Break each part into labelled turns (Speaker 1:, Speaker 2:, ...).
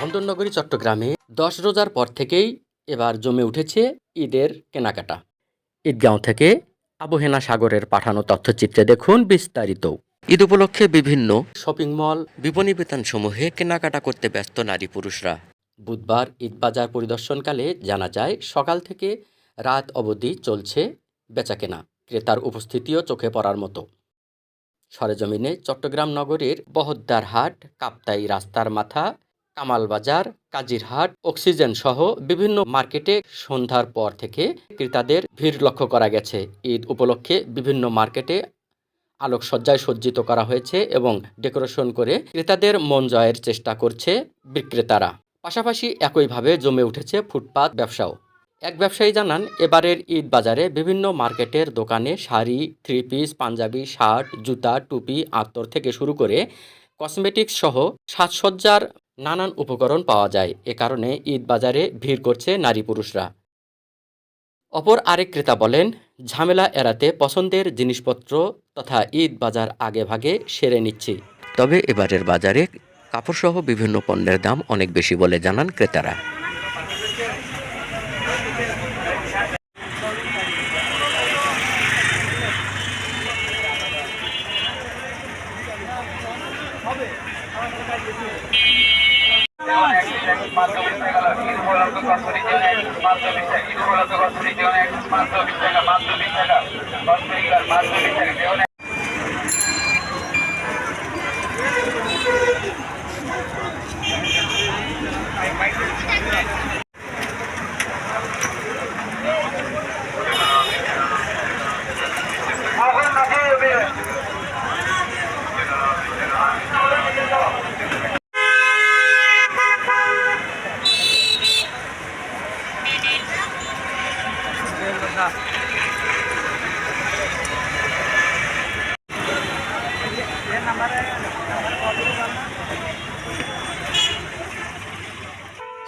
Speaker 1: বন্দরনগরী চট্টগ্রামে দশ রোজার পর থেকেই এবার জমে উঠেছে ঈদের কেনাকাটা। ঈদগাঁও থেকে আবহেনা সাগরের পাঠানো তথ্যচিত্রে দেখুন বিস্তারিত। ঈদ উপলক্ষে বিভিন্ন শপিং মল বিপণী বিতানসমূহে কেনাকাটা করতে ব্যস্ত নারী পুরুষরা। বুধবার ঈদ বাজার পরিদর্শনকালে জানা যায় সকাল থেকে রাত অবধি চলছে বেচাকেনা। ক্রেতার উপস্থিতিও চোখে পড়ার মতো। সরেজমিনে চট্টগ্রাম নগরীর বহদ্দার হাট কাপ্তাই রাস্তার মাথা কামালবাজার, কাজিরহাট, অক্সিজেন সহ বিভিন্ন মার্কেটে সন্ধ্যার পর থেকে ক্রেতাদের ভিড় লক্ষ্য করা গেছে। ঈদ উপলক্ষে বিভিন্ন মার্কেটে আলোকসজ্জায় সজ্জিত করা হয়েছে এবং ডেকোরেশন করে ক্রেতাদের মন জয়ের চেষ্টা করছে বিক্রেতারা। পাশাপাশি একইভাবে জমে উঠেছে ফুটপাত ব্যবসাও। এক ব্যবসায়ী জানান, এবারের ঈদ বাজারে বিভিন্ন মার্কেটের দোকানে sari three piece panjabi, shirt, জুতা, টুপি, আতর থেকে শুরু করে কসমেটিক্স সহ সাজসজ্জার নানান উপকরণ পাওয়া যায়। এ কারণে ঈদ বাজারে ভিড় করছে নারী পুরুষরা। অপর আরেক ক্রেতা বলেন, ঝামেলা এড়াতে পছন্দের জিনিসপত্র তথা ঈদ বাজার আগে ভাগে সেরে নিচ্ছি। তবে এবারের বাজারে কাপড়সহ বিভিন্ন পণ্যের দাম অনেক বেশি বলে জানান ক্রেতারা। মাধ্যমিক টাকা মাধ্যমিক টাকা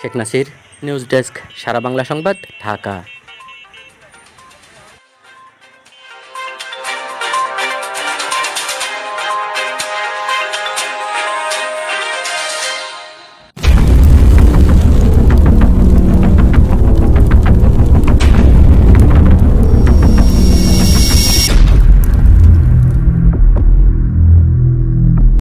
Speaker 1: শেখ নাসির নিউজ ডেস্ক সারা বাংলা সংবাদ ঢাকা।